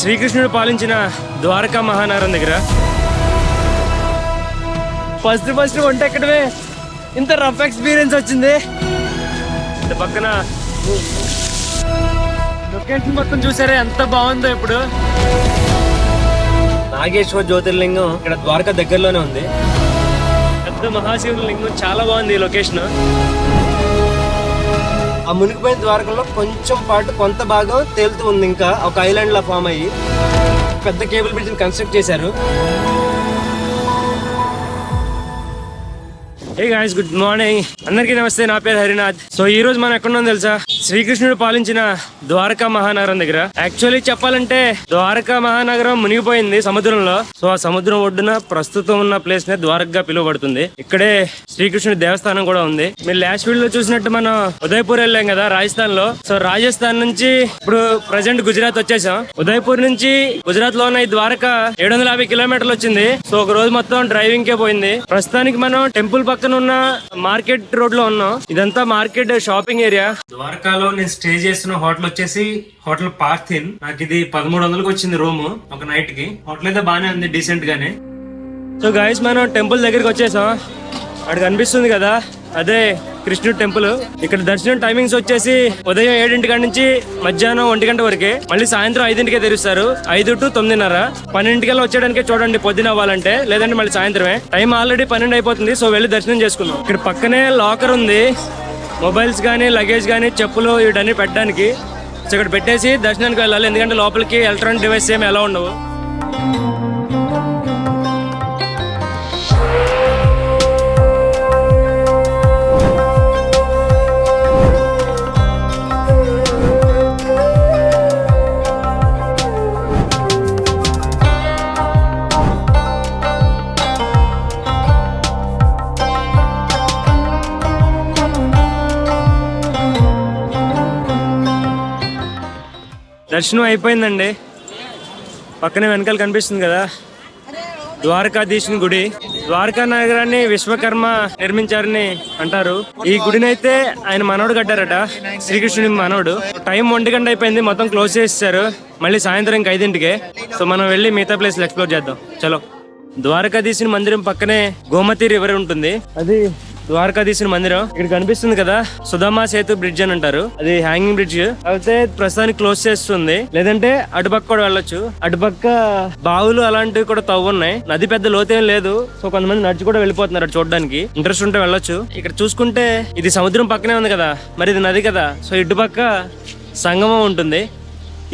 శ్రీకృష్ణుడు పాలించిన ద్వారకా మహానగరం దగ్గర. ఫస్ట్ ఫస్ట్ వంట ఎక్కడమే ఇంత రఫ్ ఎక్స్పీరియన్స్ వచ్చింది. ఇంత పక్కన లొకేషన్ మొత్తం చూసారా ఎంత బాగుందో ఇప్పుడు. నాగేశ్వర జ్యోతిర్లింగం ఇక్కడ ద్వారకా దగ్గరలోనే ఉంది. పెద్ద మహాశివలింగం చాలా బాగుంది ఈ లొకేషన్ ఆ మునిగిపోయిన ద్వారకంలో కొంచెం పాటు కొంత భాగం తేలుతూ ఉంది ఇంకా. ఒక ఐలాండ్ లా ఫామ్ అయ్యి పెద్ద కేబుల్ బ్రిడ్జ్ కన్స్ట్రక్ట్ చేశారు. హే గాయస్ గుడ్ మార్నింగ్ అందరికీ నమస్తే. నా పేరు హరినాథ్. సో ఈ రోజు మనం ఎక్కడున్నాం తెలుసా? శ్రీకృష్ణుడు పాలించిన ద్వారకా మహానగరం దగ్గర. యాక్చువల్లీ చెప్పాలంటే ద్వారకా మహానగరం మునిగిపోయింది సముద్రంలో. సో ఆ సముద్రం ఒడ్డున ప్రస్తుతం ఉన్న ప్లేస్ నే ద్వారకగా పిలువబడుతుంది. ఇక్కడే శ్రీకృష్ణుడి దేవస్థానం కూడా ఉంది. మీరు లాస్ట్ వీడియో లో చూసినట్టు మనం ఉదయపూర్ వెళ్ళాం కదా రాజస్థాన్లో సో రాజస్థాన్ నుంచి ఇప్పుడు ప్రజెంట్ గుజరాత్ వచ్చేసాం. ఉదయపూర్ నుంచి గుజరాత్లో ఉన్న ఈ ద్వారకా ఏడు వందల యాభై కిలోమీటర్లు వచ్చింది. సో ఒక రోజు మొత్తం డ్రైవింగ్ కే పోయింది. ప్రస్తుతానికి మనం టెంపుల్ పక్కన ఉన్న మార్కెట్ రోడ్లో ఉన్నాం. ఇదంతా మార్కెట్ షాపింగ్ ఏరియా ద్వారకా ద్వారకాలో నేను స్టే చేస్తున్న హోటల్ వచ్చేసి హోటల్ పార్థిన్. నాకు ఇది పదమూడు వందలకు వచ్చింది రూమ్ ఒక నైట్కి. హోటల్ అయితే బానే ఉంది డీసెంట్ గానే. సో గాయస్ మనం టెంపుల్ దగ్గరికి వచ్చేసాం. అక్కడ కనిపిస్తుంది కదా అదే కృష్ణుడు టెంపుల్. ఇక్కడ దర్శనం టైమింగ్స్ వచ్చేసి ఉదయం ఏడింటి కాడ నుంచి మధ్యాహ్నం ఒంటి గంట వరకే. మళ్ళీ సాయంత్రం ఐదింటికే తెరుస్తారు. ఐదు టు తొమ్మిదిన్నర. పన్నెండింటికల్లా వచ్చేయడానికి చూడండి పొద్దున అవ్వాలంటే. లేదంటే మళ్ళీ సాయంత్రమే. టైం ఆల్రెడీ పన్నెండు అయిపోతుంది సో వెళ్ళి దర్శనం చేసుకుందాం. ఇక్కడ పక్కనే లాకర్ ఉంది. మొబైల్స్ కానీ లగేజ్ కానీ చెప్పులు వీటన్ని పెట్టడానికి. సో ఇక్కడ పెట్టేసి దర్శనానికి వెళ్ళాలి. ఎందుకంటే లోపలికి ఎలక్ట్రానిక్ డివైస్ ఏమి ఎలా ఉండవు. దర్శనం అయిపోయిందండి. పక్కనే వెనకాల కనిపిస్తుంది కదా. ద్వారకాధీశుని గుడి. ద్వారకా నగరాన్ని విశ్వకర్మ నిర్మించారని అంటారు. ఈ గుడిని అయితే ఆయన మనవడు కట్టారట. శ్రీకృష్ణుడి మనవడు టైం ఒంటి గంట అయిపోయింది. మొత్తం క్లోజ్ చేసేసారు. మళ్ళీ సాయంత్రం ఇంకా ఐదింటికే. సో మనం వెళ్ళి మిగతా ప్లేస్లు ఎక్స్ప్లోర్ చేద్దాం. చలో. ద్వారకాధీశుని మందిరం పక్కనే గోమతి రివర్ ఉంటుంది. అది ద్వారకాధీశుని మందిరం. ఇక్కడ కనిపిస్తుంది కదా సుధామా సేతు బ్రిడ్జ్ అని అంటారు. అది హ్యాంగింగ్ బ్రిడ్జ్ అయితే ప్రస్తుతానికి క్లోజ్ చేస్తుంది. లేదంటే అటుపక్క కూడా వెళ్ళొచ్చు. అటుపక్క బావులు అలాంటివి కూడా తవ్వున్నాయి నది పెద్ద లోతేం లేదు. సో కొంతమంది నడిచి కూడా వెళ్ళిపోతున్నారు అటు చూడడానికి. ఇంట్రెస్ట్ ఉంటే వెళ్ళొచ్చు. ఇక్కడ చూసుకుంటే ఇది సముద్రం పక్కనే ఉంది కదా. మరి ఇది నది కదా. సో ఇటుపక్క సంగమం ఉంటుంది.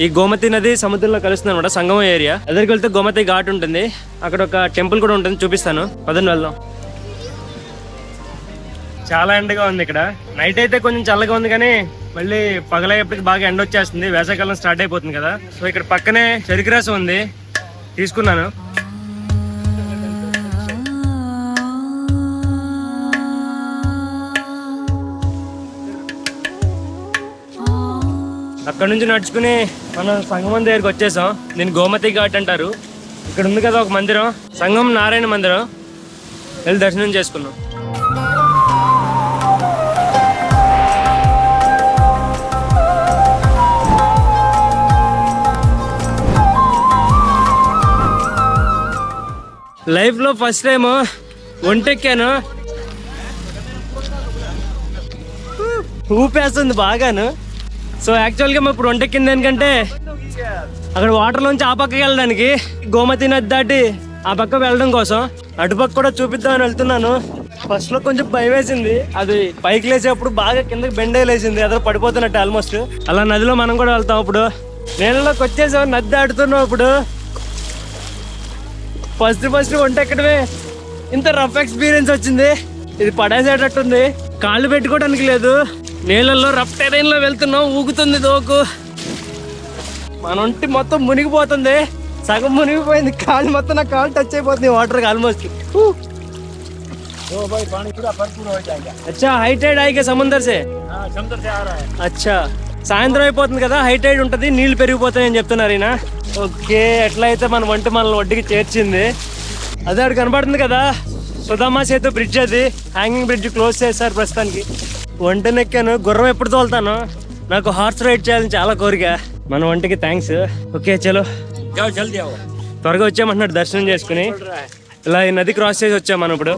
ఈ గోమతి నది సముద్రంలో కలుస్తుంది అనమాట సంగమం ఏరియా ఎదురుకి వెళ్తే గోమతి ఘాట్ ఉంటుంది. అక్కడ ఒక టెంపుల్ కూడా ఉంటుంది. చూపిస్తాను. పదండి వెళ్దాం. చాలా ఎండగా ఉంది ఇక్కడ. నైట్ అయితే కొంచెం చల్లగా ఉంది కానీ మళ్ళీ పగలయ్యేప్పటికి బాగా ఎండ వచ్చేస్తుంది. వేసవికాలం స్టార్ట్ అయిపోతుంది కదా. సో ఇక్కడ పక్కనే చెరుకు రసం ఉంది. తీసుకున్నాను. అక్కడ నుంచి నడుచుకుని మనం సంగమం దగ్గరికి వచ్చేసాం. దీన్ని గోమతి ఘాట్ అంటారు. ఇక్కడ ఉంది కదా ఒక మందిరం. సంగం నారాయణ మందిరం. వెళ్ళి దర్శనం చేసుకున్నాం లైఫ్లో ఫస్ట్ టైం ఒంటెక్కాను. ఊపేస్తుంది బాగాను. సో యాక్చువల్గా మేము ఇప్పుడు ఒంటెక్కింది ఎందుకంటే అక్కడ వాటర్ లోంచి ఆ పక్కకి వెళ్ళడానికి గోమతి నది దాటి ఆ పక్క వెళ్ళడం కోసం అటుపక్క కూడా చూపిద్దామని వెళ్తున్నాను. ఫస్ట్లో కొంచెం భయం వేసింది. అది పైకి లేచేప్పుడు బాగా కిందకి బెండే లేచింది. పడిపోతున్నట్టు ఆల్మోస్ట్ అలా నదిలో మనం కూడా వెళ్తాం ఇప్పుడు. నీళ్ళలోకి వచ్చేసాం. నది దాటుతున్నాం ఇప్పుడు. ఫస్ట్ ఫస్ట్ వంట ఎక్కడమే ఇంత రఫ్ ఎక్స్పీరియన్స్ వచ్చింది ఇది పడేసేటట్టుంది కాళ్ళు పెట్టుకోవడానికి లేదు నీళ్ళల్లో రఫ్ టెరైన్ లో వెళ్తున్నాం ఊగుతుంది దోకు మన ఒంటి మొత్తం మునిగిపోతుంది సగం మునిగిపోయింది కాళ్ళు మొత్తం నా కాళ్ళు టచ్ అయిపోతుంది వాటర్ ఆల్మోస్ట్ तो भाई पानी पूरा भरपूर हो जाएगा అచ్చా హై టైడ్ ఆయిగా సముందర్ సే हाँ समुद्र से आ रहा है అచ్చా సాయంత్రం అయిపోతుంది కదా హై టైడ్ ఉంటుంది నీళ్ళు పెరిగిపోతాయని చెప్తున్నారు ఈయన. ఓకే ఎట్లయితే మన వంట మనల్ని వడ్డీకి చేర్చింది. అదే అక్కడ కనబడుతుంది కదా సుధామా సేతు బ్రిడ్జ్ అది. హ్యాంగింగ్ బ్రిడ్జ్ క్లోజ్ చేశారు ప్రస్తుతానికి. ఒంటనెక్కాను గుర్రం ఎప్పుడు తోలుతాను? నాకు హార్స్ రైడ్ చేయాలని చాలా కోరిక. మన వంటకి థ్యాంక్స్ ఓకే చలో. త్వరగా వచ్చామంటున్నాడు దర్శనం చేసుకుని. ఇలా ఈ నది క్రాస్ చేసి వచ్చాం మనం ఇప్పుడు.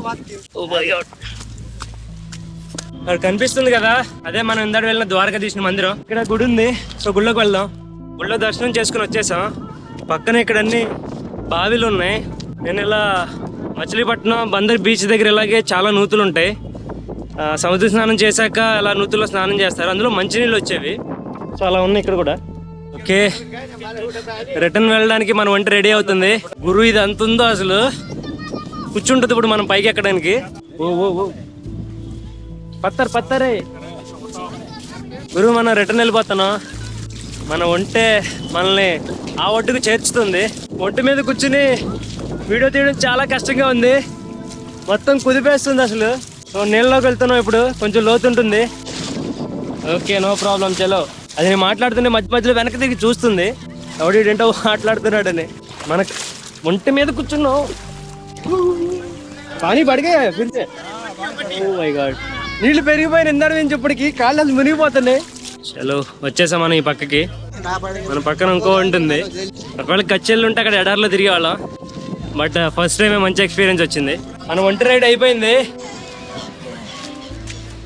అక్కడ కనిపిస్తుంది కదా? అదే మనం ఇందాడు వెళ్ళిన ద్వారకా తీసిన మందిరం. ఇక్కడ గుడి ఉంది. సో గుళ్ళోకి వెళ్దాం. గుళ్ళో దర్శనం చేసుకుని వచ్చేసాం. పక్కన ఇక్కడ అన్ని బావిలు ఉన్నాయి. నేను ఇలా మచిలీపట్నం బందర్ బీచ్ దగ్గర ఇలాగే చాలా నూతులు ఉంటాయి. సముద్ర స్నానం చేశాక అలా నూతుల్లో స్నానం చేస్తారు. అందులో మంచినీళ్ళు వచ్చేవి. సో అలా ఉన్నాయి ఇక్కడ కూడా. ఓకే. రిటర్న్ వెళ్ళడానికి మన వంట రెడీ అవుతుంది. గురువు ఇది అంత ఉందో అసలు? కూర్చుంటుంది ఇప్పుడు మనం పైకి ఎక్కడానికి. ఓ ఓ ఓ. పత్తర్ పత్తరే. గురువు మనం రిటర్న్ వెళ్ళిపోతున్నాం. మన ఒంటే మనల్ని ఆ ఒడ్డుకు చేర్చుతుంది. ఒంటి మీద కూర్చుని వీడియో తీయడం చాలా కష్టంగా ఉంది. మొత్తం కుదిపేస్తుంది అసలు. సో నీళ్ళలోకి వెళ్తున్నాం ఇప్పుడు. కొంచెం లోతు ఉంటుంది. ఓకే నో ప్రాబ్లం చలో. అది నేను మాట్లాడుతుంటే మధ్య మధ్యలో వెనక దిగి చూస్తుంది. ఎవడు ఏంటో మాట్లాడుతున్నాడని. మనకు ఒంటి మీద కూర్చున్నాం. కానీ పడిగే ఫిరితే ఓ oh మై గాడ్ నీళ్ళు పెరిగిపోయిన ఇందరి నుంచి ఇప్పటికి కాళ్ళు మునిగిపోతున్నాయి. చలో వచ్చేసాం మనం ఈ పక్కకి. మన పక్కన ఇంకో ఉంటుంది. ఒకవేళ కచ్చెళ్ళు ఉంటే అక్కడ ఎడార్లో తిరిగేవాళ్ళం. బట్ uh, ఫస్ట్ టైమే మంచి ఎక్స్పీరియన్స్ వచ్చింది. మన ఒంటి రైడ్ అయిపోయింది.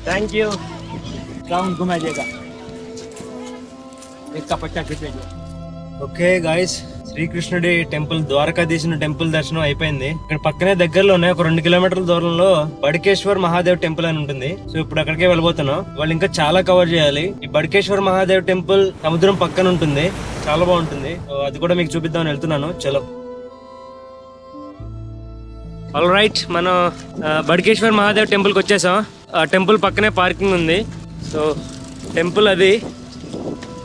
థ్యాంక్ యూ ఓకే గాయస్ శ్రీకృష్ణుడి టెంపుల్ ద్వారకాధీశుని టెంపుల్ దర్శనం అయిపోయింది. ఇక్కడ పక్కనే దగ్గరలోనే ఒక రెండు కిలోమీటర్ల దూరంలో బడికేశ్వర్ మహాదేవ్ టెంపుల్ అని ఉంటుంది. సో ఇప్పుడు అక్కడికే వెళ్ళబోతున్నాం. వాళ్ళు ఇంకా చాలా కవర్ చేయాలి. ఈ బడికేశ్వర్ మహాదేవ్ టెంపుల్ సముద్రం పక్కన ఉంటుంది. చాలా బాగుంటుంది. సో అది కూడా మీకు చూపిద్దామని వెళ్తున్నాను. చలో. ఆల్ రైట్ మనం బడికేశ్వర్ మహాదేవ్ టెంపుల్కి వచ్చేసాం. ఆ టెంపుల్ పక్కనే పార్కింగ్ ఉంది. సో టెంపుల్ అది.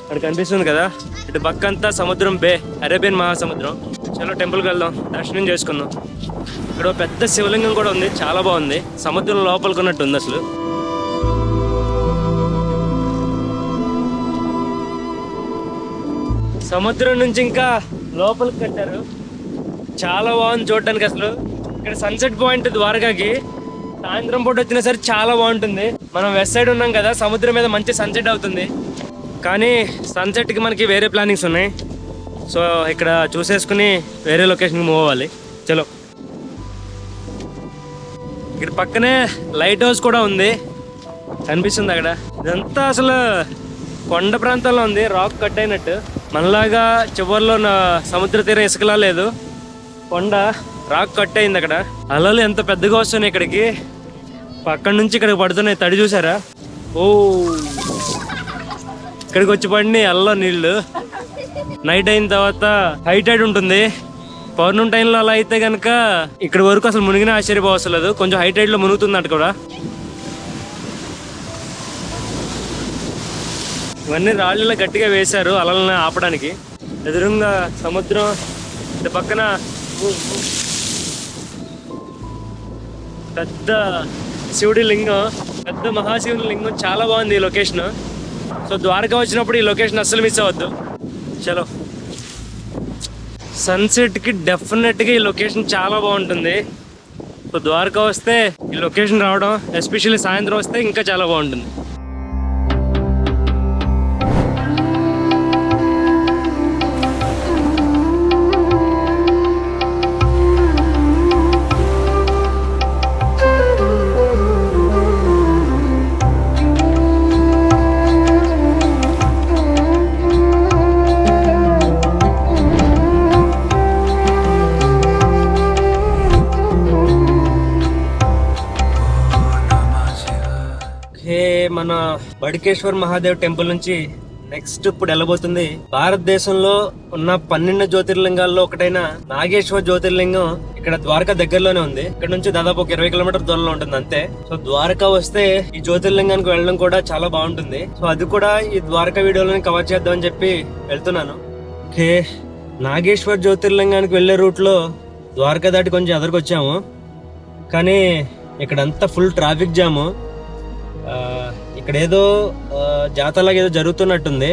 అక్కడ కనిపిస్తుంది కదా. ఇటు పక్క అంతా సముద్రం బే అరేబియన్ మహాసముద్రం. చలో టెంపుల్కి వెళ్దాం దర్శనం చేసుకుందాం. ఇక్కడ ఒక పెద్ద శివలింగం కూడా ఉంది చాలా బాగుంది. సముద్రం లోపలికి ఉన్నట్టు ఉంది అసలు. సముద్రం నుంచి ఇంకా లోపలికి కట్టారు. చాలా బాగుంది చూడడానికి అసలు. ఇక్కడ సన్సెట్ పాయింట్ ద్వారకాకి సాయంత్రం పూట వచ్చినా సరే చాలా బాగుంటుంది. మనం వెస్ట్ సైడ్ ఉన్నాం కదా సముద్రం మీద మంచి సన్సెట్ అవుతుంది. కానీ సన్సెట్కి మనకి వేరే ప్లానింగ్స్ ఉన్నాయి. సో ఇక్కడ చూసేసుకుని వేరే లొకేషన్కి మూవ్ అవ్వాలి. చలో. ఇక్కడ పక్కనే లైట్ హౌస్ కూడా ఉంది. కనిపిస్తుంది అక్కడ. ఇదంతా అసలు కొండ ప్రాంతంలో ఉంది. రాక్ కట్ అయినట్టు. మనలాగా చివరిలో నా సముద్ర తీరం ఇసుకలా లేదు. కొండ రాక్ కట్ అయింది అక్కడ. అలలు ఎంత పెద్దగా వస్తున్నాయి ఇక్కడికి. పక్కన నుంచి ఇక్కడికి పడుతున్నాయి. తడి చూసారా? ఓ. ఇక్కడికి వచ్చి పడిన ఎల్లో నీళ్ళు నైట్ అయిన తర్వాత హై టైడ్ ఉంటుంది. పౌర్ణమి టైంలో అలా అయితే కనుక ఇక్కడ వరకు అసలు మునిగిన ఆశ్చర్యపోవసలేదు. కొంచెం హై టైడ్లో మునుగుతుంది కూడా. ఇవన్నీ రాళ్ళలో గట్టిగా వేశారు అలల్ని ఆపడానికి. ఎదురుగా సముద్రం ఇటు పక్కన పెద్ద శివుడి లింగం పెద్ద మహాశివుని లింగం చాలా బాగుంది ఈ లొకేషన్. సో ద్వారకా వచ్చినప్పుడు ఈ లొకేషన్ అస్సలు మిస్ అవ్వద్దు. చలో. సన్సెట్కి కి ఈ లొకేషన్ చాలా బాగుంటుంది. సో ద్వారకా వస్తే ఈ లొకేషన్ రావడం ఎస్పెషల్లీ సాయంత్రం వస్తే ఇంకా చాలా బాగుంటుంది. బడికేశ్వర్ మహాదేవ్ టెంపుల్ నుంచి నెక్స్ట్ ఇప్పుడు వెళ్ళబోతుంది. భారతదేశంలో ఉన్న పన్నెండు జ్యోతిర్లింగాల్లో ఒకటైన నాగేశ్వర జ్యోతిర్లింగం ఇక్కడ ద్వారకా దగ్గరలోనే ఉంది. ఇక్కడ నుంచి దాదాపు ఒక ఇరవై కిలోమీటర్ దూరంలో ఉంటుంది అంతే. సో ద్వారకా వస్తే ఈ జ్యోతిర్లింగానికి వెళ్ళడం కూడా చాలా బాగుంటుంది. సో అది కూడా ఈ ద్వారకా వీడియోలోనే కవర్ చేద్దామని చెప్పి వెళ్తున్నాను. ఓకే నాగేశ్వర జ్యోతిర్లింగానికి వెళ్ళే రూట్లో ద్వారకా దాటి కొంచెం ఎదరికొచ్చాము. కానీ ఇక్కడంతా ఫుల్ ట్రాఫిక్ జాము ఆ, ఇక్కడ ఏదో జాతరలాగా ఏదో జరుగుతున్నట్టుంది.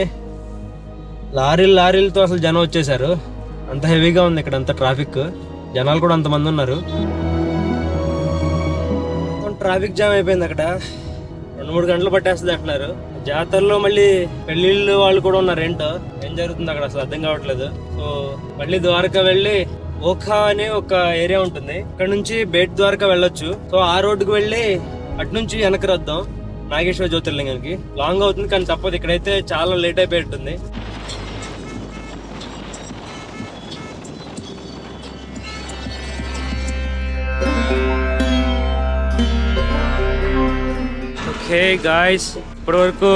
లారీలు లారీలతో అసలు జనం వచ్చేసారు అంత హెవీగా ఉంది ఇక్కడ అంత ట్రాఫిక్. జనాలు కూడా అంతమంది ఉన్నారు. ట్రాఫిక్ జామ్ అయిపోయింది అక్కడ. రెండు మూడు గంటలు పట్టేస్తుంది అంటున్నారు. జాతరలో మళ్ళీ పెళ్ళిళ్ళు వాళ్ళు కూడా ఉన్నారు ఏంటో ఏం జరుగుతుంది అక్కడ అసలు అర్థం కావట్లేదు. సో మళ్ళీ ద్వారకా వెళ్ళి ఓఖా అనే ఒక ఏరియా ఉంటుంది. ఇక్కడ నుంచి బేట్ ద్వారకా వెళ్ళొచ్చు. సో ఆ రోడ్డుకు వెళ్ళి అటు నుంచి వెనక్కి రద్దాం. నాగేశ్వర జ్యోతిర్లింగానికి. లాంగ్ అవుతుంది కానీ తప్పదు. ఇక్కడైతే చాలా లేట్ అయిపోయి ఓకే గాయస్ ఇప్పటి వరకు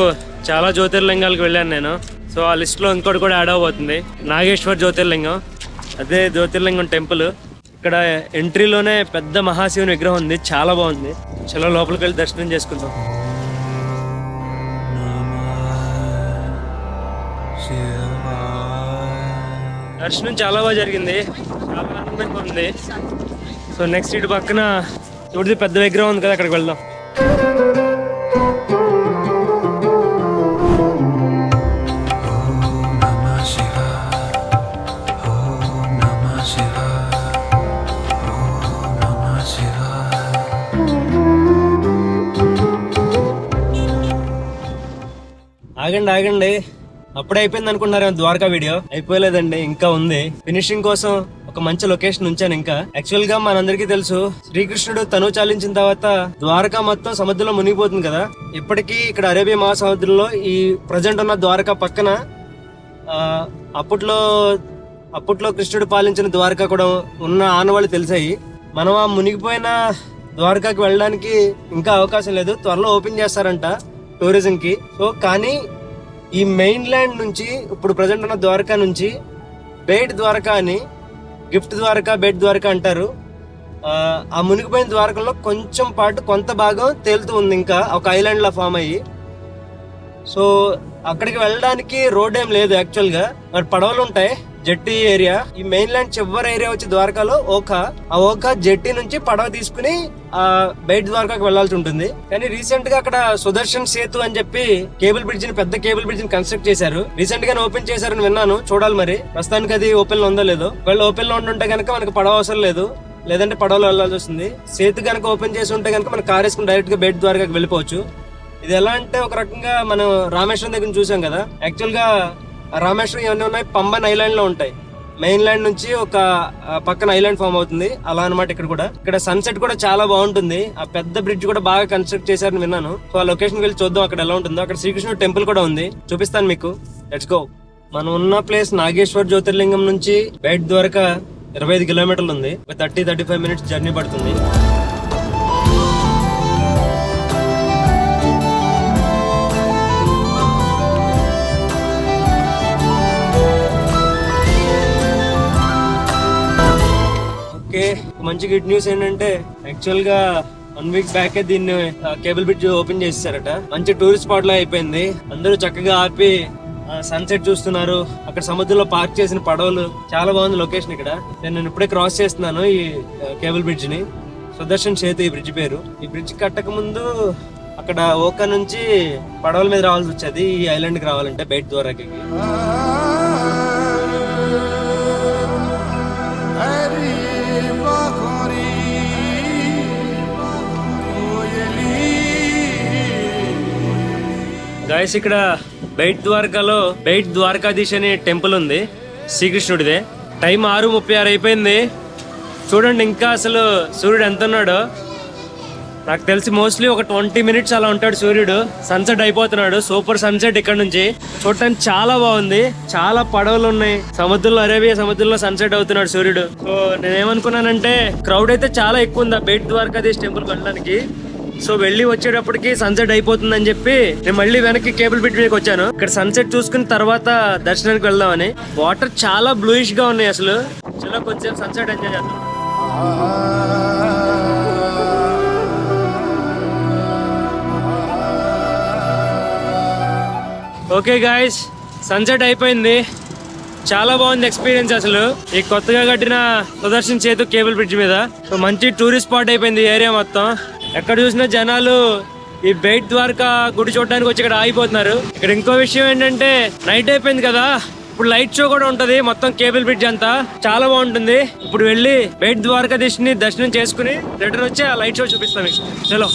చాలా జ్యోతిర్లింగాలకు వెళ్ళాను నేను. సో ఆ లిస్ట్లో ఇంకోటి కూడా యాడ్ అవబోతుంది నాగేశ్వర్ జ్యోతిర్లింగం. అదే జ్యోతిర్లింగం టెంపుల్ ఇక్కడ ఎంట్రీలోనే పెద్ద మహాశివుని విగ్రహం ఉంది. చాలా బాగుంది. చలో లోపలికి వెళ్ళి దర్శనం చేసుకుందాం. దర్శనం చాలా బాగా జరిగింది. చాలా ఆనందంగా ఉంది. సో నెక్స్ట్ ఇటు పక్కన చూడది పెద్ద విగ్రహం ఉంది కదా అక్కడికి వెళ్దాం. ఆగండి ఆగండి. అప్పుడే అయిపోయింది అనుకున్నారు ద్వారకా వీడియో. అయిపోలేదండి ఇంకా ఉంది. ఫినిషింగ్ కోసం ఒక మంచి లొకేషన్ ఉంచాను ఇంకా. యాక్చువల్గా మనందరికీ తెలుసు శ్రీకృష్ణుడు తను చాలించిన తర్వాత ద్వారకా మొత్తం సముద్రంలో మునిగిపోతుంది కదా. ఇప్పటికీ ఇక్కడ అరేబియా మహాసముద్రంలో ఈ ప్రజెంట్ ఉన్న ద్వారకా పక్కన అప్పట్లో అప్పట్లో కృష్ణుడు పాలించిన ద్వారకా కూడా ఉన్న ఆనవాళ్ళు తెలిసాయి. మనం ఆ మునిగిపోయిన ద్వారకాకి వెళ్ళడానికి ఇంకా అవకాశం లేదు. త్వరలో ఓపెన్ చేస్తారంట టూరిజంకి. సో కానీ ఈ మెయిన్ ల్యాండ్ నుంచి ఇప్పుడు ప్రజెంట్ ఉన్న ద్వారకా నుంచి బేట్ ద్వారకా అని గిఫ్ట్ ద్వారకా బేట్ ద్వారకా అంటారు. ఆ, మునిగిపోయిన ద్వారకంలో కొంచెం పాటు కొంత భాగం తేలుతూ ఉంది ఇంకా ఒక ఐలాండ్ లా ఫామ్ అయ్యి. సో అక్కడికి వెళ్ళడానికి రోడ్ ఏం లేదు యాక్చువల్గా మరి పడవలు ఉంటాయి. జెట్టి ఏరియా ఈ మెయిన్ ల్యాండ్ చివరి ఏరియా వచ్చి ద్వారకాలో ఓకా. ఆ ఓకా జెట్టి నుంచి పడవ తీసుకుని ఆ బయట ద్వారకాకి వెళ్ళాల్సి ఉంటుంది. కానీ రీసెంట్గా అక్కడ సుదర్శన్ సేతు అని చెప్పి కేబుల్ బ్రిడ్జ్ని పెద్ద కేబుల్ బ్రిడ్జ్ని కన్స్ట్రక్ట్ చేశారు. రీసెంట్ గానే ఓపెన్ చేశారని విన్నాను. చూడాలి మరి. ప్రస్తుతానికి అది ఓపెన్లో ఉందో లేదో. ఒకవేళ ఓపెన్లో ఉంటుంటే కనుక మనకి పడవ అవసరం లేదు. లేదంటే పడవలో వెళ్ళాల్సి వస్తుంది. సేతు కనుక ఓపెన్ చేసి ఉంటే కనుక మనం కార్ వేసుకుని డైరెక్ట్గా బయట ద్వారకాకి వెళ్ళిపోవచ్చు. ఇది ఎలా అంటే ఒక రకంగా మనం రామేశ్వరం దగ్గర నుంచి చూసాం కదా. యాక్చువల్గా రామేశ్వరం ఇవన్నీ ఉన్నాయి. పంబన్ ఐలాండ్లో ఉంటాయి. మెయిన్ ల్యాండ్ నుంచి ఒక పక్కన ఐలాండ్ ఫామ్ అవుతుంది. అలా అనమాట ఇక్కడ కూడా. ఇక్కడ సన్సెట్ కూడా చాలా బాగుంటుంది. ఆ పెద్ద బ్రిడ్జ్ కూడా బాగా కన్స్ట్రక్ట్ చేశారని విన్నాను. సో ఆ లొకేషన్ వెళ్ళి చూద్దాం అక్కడ ఎలా ఉంటుందో. అక్కడ శ్రీకృష్ణుడు టెంపుల్ కూడా ఉంది. చూపిస్తాను మీకు. Let's go. మనం ఉన్న ప్లేస్ నాగేశ్వర్ జ్యోతిర్లింగం నుంచి బయట ద్వారకా ఇరవై ఐదు కిలోమీటర్లు ఉంది. Thirty thirty five minutes journey పడుతుంది. మంచి గుడ్ న్యూస్ ఏంటంటే యాక్చువల్గా వన్ వీక్ బ్యాక్ దీన్ని కేబుల్ బ్రిడ్జ్ ఓపెన్ చేశారట మంచి టూరిస్ట్ స్పాట్ లా అయిపోయింది. అందరూ చక్కగా ఆపి సన్సెట్ చూస్తున్నారు. అక్కడ సముద్రంలో పార్క్ చేసిన పడవలు చాలా బాగుంది లొకేషన్ ఇక్కడ. నేను ఇప్పుడే క్రాస్ చేస్తున్నాను ఈ కేబుల్ బ్రిడ్జ్ని. సుదర్శన్ సేతు ఈ బ్రిడ్జ్ పేరు. ఈ బ్రిడ్జ్ కట్టక ముందు అక్కడ ఓకా నుంచి పడవల మీద రావాల్సి వచ్చేది. ఈ ఐలాండ్కి రావాలంటే బయట ద్వారాకి. గాయస్ ఇక్కడ బైట్ ద్వారకాలో బైట్ ద్వారకాధీశ్ అనే టెంపుల్ ఉంది. శ్రీకృష్ణుడిదే. టైం ఆరు ముప్పై ఆరు అయిపోయింది. చూడండి ఇంకా అసలు సూర్యుడు ఎంత ఉన్నాడో. నాకు తెలిసి మోస్ట్లీ ఒక ట్వంటీ మినిట్స్ అలా ఉంటాడు సూర్యుడు. సన్సెట్ అయిపోతున్నాడు. సూపర్ సన్సెట్ ఇక్కడ నుంచి. చూడటానికి చాలా బాగుంది. చాలా పడవలు ఉన్నాయి. సముద్రంలో అరేబియా సముద్రంలో సన్సెట్ అవుతున్నాడు సూర్యుడు. సో నేనేమనుకున్నానంటే క్రౌడ్ అయితే చాలా ఎక్కువ ఉంది ఆ బేట్ ద్వారకాధీష్ టెంపుల్ వెళ్ళడానికి సో వెళ్ళి వచ్చేటప్పటికి సన్సెట్ అని చెప్పి నేను మళ్ళీ వెనక్కి కేబుల్ బ్రిడ్జ్ మీదకి వచ్చాను. ఇక్కడ సన్సెట్ చూసుకున్న తర్వాత దర్శనానికి వెళ్దామని. వాటర్ చాలా బ్లూయిష్గా ఉన్నాయి అసలు. చలో కొంచెం సన్సెట్ ఎంజాయ్ చేద్దాం. ఓకే గాయస్ సన్సెట్ అయిపోయింది. చాలా బాగుంది ఎక్స్పీరియన్స్ అసలు. ఈ కొత్తగా కట్టిన ప్రదర్శన చేతు కేబుల్ బ్రిడ్జ్ మీద. సో మంచి టూరిస్ట్ స్పాట్ అయిపోయింది ఏరియా మొత్తం. ఎక్కడ చూసినా జనాలు ఈ బెయిట్ ద్వారకా గుడి చూడడానికి వచ్చి ఇక్కడ ఆగిపోతున్నారు. ఇక్కడ ఇంకో విషయం ఏంటంటే నైట్ అయిపోయింది కదా. ఇప్పుడు లైట్ షో కూడా ఉంటది మొత్తం కేబుల్ బ్రిడ్జ్ అంతా. చాలా బాగుంటుంది. ఇప్పుడు వెళ్ళి బెయిట్ ద్వారకా ని దర్శనం చేసుకుని రిటర్న్ వచ్చి ఆ లైట్ షో చూపిస్తాం మీకు. చలో.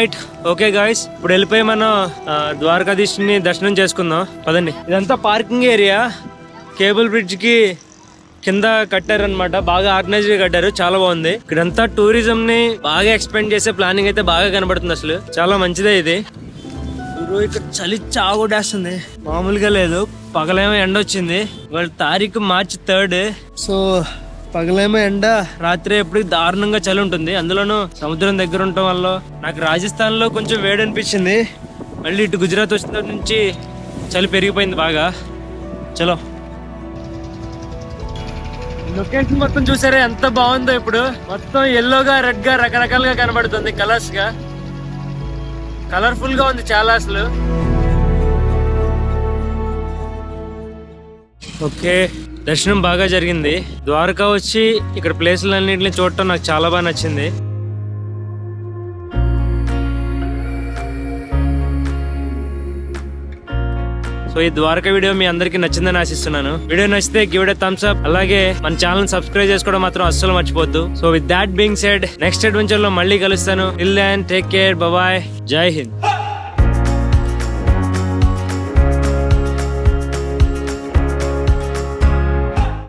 రైట్. ఓకే గాయస్ ఇప్పుడు వెళ్ళిపోయి మనం ద్వారకాధీశ్ ద్వారకాధీష్ని దర్శనం చేసుకుందాం. పదండి. ఇదంతా పార్కింగ్ ఏరియా. కేబుల్ బ్రిడ్జ్కి కింద కట్టారనమాట బాగా ఆర్గనైజ్గా కట్టారు. చాలా బాగుంది. ఇక్కడంతా టూరిజం ని బాగా ఎక్స్పెండ్ చేసే ప్లానింగ్ అయితే బాగా కనబడుతుంది అసలు. చాలా మంచిదే ఇది. ఇక్కడ చలి చాగుడేస్తుంది మామూలుగా లేదు. పగలేమో ఎండ వచ్చింది వాళ్ళ తారీఖు మార్చి థర్డ్. సో పగలేమో ఎండ. రాత్రి ఎప్పుడు దారుణంగా చలి ఉంటుంది. అందులోనూ సముద్రం దగ్గర ఉండటం వల్ల నాకు రాజస్థాన్లో కొంచెం వేడి అనిపించింది. మళ్ళీ ఇటు గుజరాత్ వచ్చిన నుంచి చలి పెరిగిపోయింది బాగా. చలో. లొకేషన్ మొత్తం చూసారా? ఎంత బాగుందో ఇప్పుడు. మొత్తం ఎల్లోగా రెడ్గా రకరకాలుగా కనబడుతుంది కలర్స్గా కలర్ఫుల్గా ఉంది చాలా అసలు. ఓకే. దర్శనం బాగా జరిగింది. ద్వారకా వచ్చి ఇక్కడ ప్లేసులన్నింటినీ చూడటం నాకు చాలా బాగా నచ్చింది. సో ఈ ద్వారకా వీడియో మీ అందరికి నచ్చిందని ఆశిస్తున్నాను. వీడియో నచ్చితే గివ్ ఇట్ థమ్స్ అప్ అలాగే మన ఛానల్ సబ్స్క్రైబ్ చేసుకోవడం మాత్రం అస్సలు మర్చిపోద్దు. So with that being said next అడ్వెంచర్లో మళ్ళీ కలుస్తాను. Till then take care bye Jai Hind